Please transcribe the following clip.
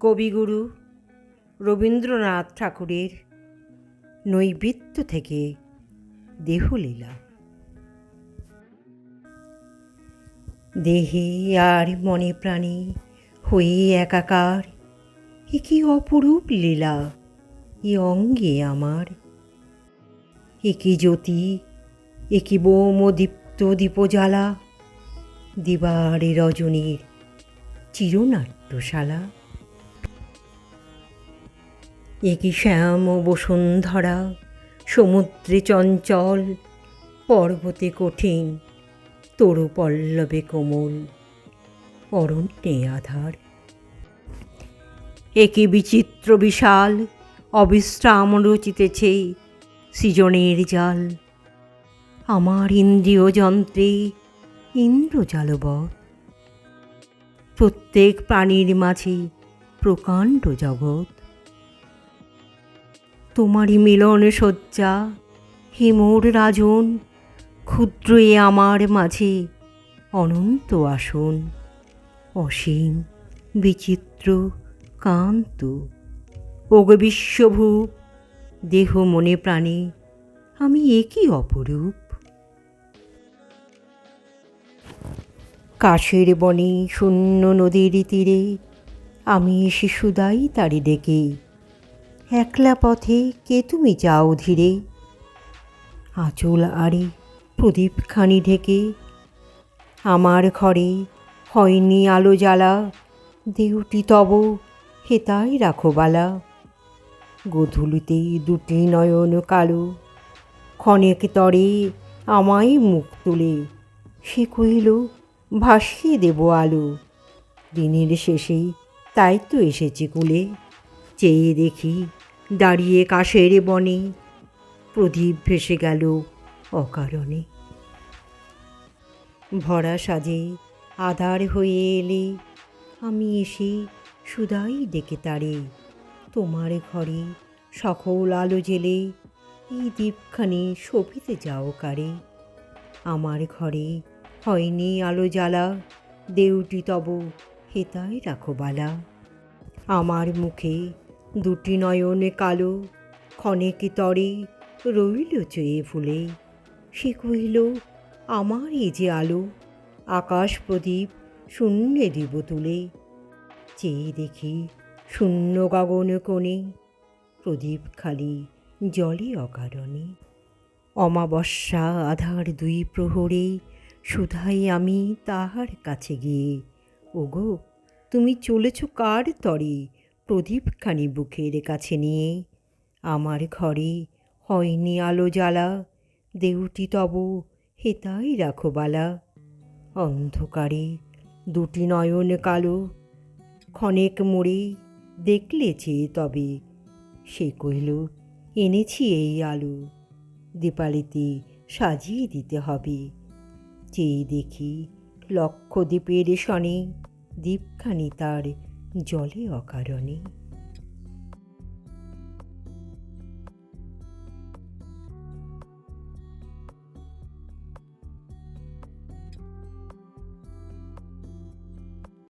কবিগুরু রবীন্দ্রনাথ ঠাকুরের নৈবেদ্য থেকে দেহলীলা। দেহে আর মনে প্রাণে হয়ে একাকার, এ কি অপরূপ লীলা, এ অঙ্গে আমার। এ কি জ্যোতি, এ কি বোমদীপ্ত দীপজ্বালা, দিবারে রজনীর চিরনাট্যশালা। এ কি শ্যাম বসুন্ধরা, সমুদ্রে চঞ্চল, পর্বতে কঠিন তরু পল্লবে কোমল, অরণ্যে আধার। একে বিচিত্র বিশাল, অবিশ্রাম রচিতেছে সৃজনের জাল। আমার ইন্দ্রিয় যন্ত্রে ইন্দ্রজালবৎ প্রত্যেক প্রাণীর মাঝে প্রকাণ্ড জগৎ। তোমারই মিলন শয্যা। হে মোর রাজন ক্ষুদ্র এ আমার মাঝে। অনন্ত আসন, অসীম, বিচিত্র, কান্ত। ওগ দেহ মনে প্রাণে, আমি একই অপরূপ। কাশের বনে শূন্য নদীর তীরে, আমি শিশুদাই তারি ডেকে। একলা পথে কে তুমি যাও ধীরে? আঁচল আড়ে প্রদীপখানি ঢেকে, আমার ঘরে হয়নি আলো জ্বালা, দেহটি তব হেতাই রাখো বালা। গোধূলিতেই দুটি নয়ন কালো, ক্ষণেক তরে আমায় মুখ তুলে, সে কহিল, ভাসিয়ে দেব আলো। দিনের শেষে তাই তো এসেছি কুলে, চেয়ে দেখি দাঁড়িয়ে কাশের বনে। প্রদীপ ভেসে গেল অকারণে। ভরা সাজে আধার হয়ে এলে, আমি এসে সুদাই ডেকে তারে, তোমার ঘরে সকল আলো জেলে, এই দ্বীপখানি শোভিতে যাও কারে। আমার ঘরে হয়নি আলো জ্বালা, দেউটি তব হেতায় রাখো বালা। আমার মুখে দুটি নয়নে কালো, ক্ষণেক তরে রইল চেয়ে ফুলে। সে কহিল, আমার এই যে আলো, আকাশ প্রদীপ শূন্যে দিব তুলে। চেয়ে দেখি শূন্য গগন কোণে, প্রদীপ খালি জলে অকারণে। অমাবস্যা আধার দুই প্রহরে, সুধাই আমি তাহার কাছে গিয়ে। ওগো, তুমি চলেছ কার তরে? প্রদীপখানি বুকের কাছে নিয়ে, আমার ঘরে হয়নি আলো জ্বালা, দেউটি তব হেতাই রাখো বালা। অন্ধকারে দুটি নয়ন কালো, ক্ষণেক মোড়ে দেখলে চেয়ে তবে সে কহিল, এনেছি এই আলো, দীপালিতে সাজিয়ে দিতে হবে। চেয়ে দেখি লক্ষ দ্বীপের সনে দ্বীপখানি তার জলে অকারণে